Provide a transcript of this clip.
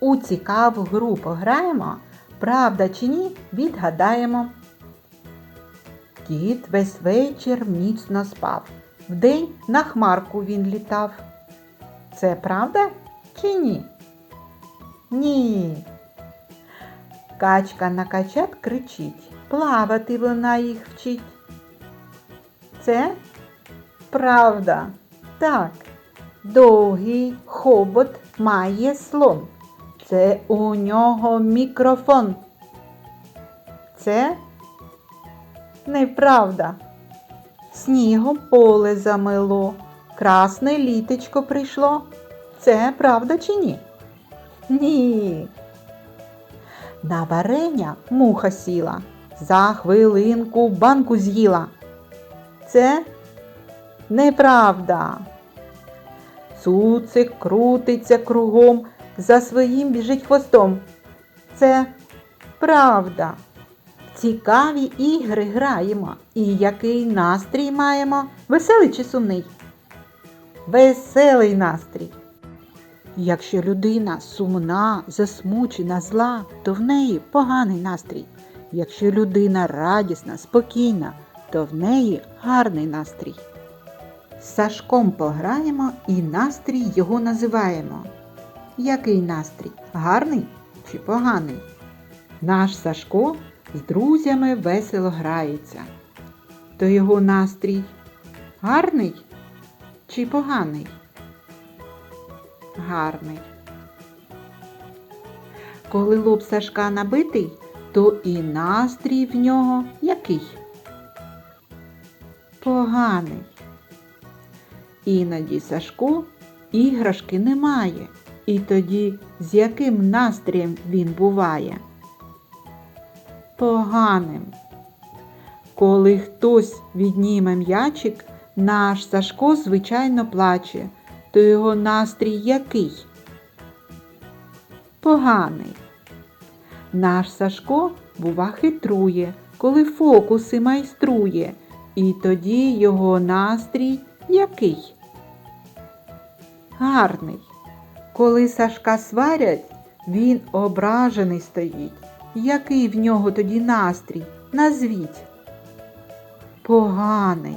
У цікаву гру пограємо, правда чи ні, відгадаємо. Кіт весь вечір міцно спав. Вдень на хмарку він літав. Це правда чи ні? Ні. Качка на качат кричить, плавати вона їх вчить. Це правда. Так. Довгий хобот має слон. Це у нього мікрофон. Це неправда. Снігом поле замело, красне літечко прийшло. Це правда чи ні? Ні. На варення муха сіла, за хвилинку банку з'їла. Це неправда. Цуцик крутиться кругом, за своїм біжить хвостом. Це правда. Цікаві ігри граємо. І який настрій маємо? Веселий чи сумний? Веселий настрій. Якщо людина сумна, засмучена, зла, то в неї поганий настрій. Якщо людина радісна, спокійна, то в неї гарний настрій. З Сашком пограємо і настрій його називаємо. Який настрій? Гарний чи поганий? Наш Сашко з друзями весело грається. То його настрій гарний чи поганий? Гарний. Коли лоб Сашка набитий, то і настрій в нього який? Поганий. Іноді Сашко іграшки немає. І тоді з яким настроєм він буває? Поганим. Коли хтось відніме м'ячик, наш Сашко, звичайно, плаче, то його настрій який? Поганий. Наш Сашко, бува, хитрує, коли фокуси майструє, і тоді його настрій який? Гарний. Коли Сашка сварять, він ображений стоїть. Який в нього тоді настрій? Назвіть. Поганий.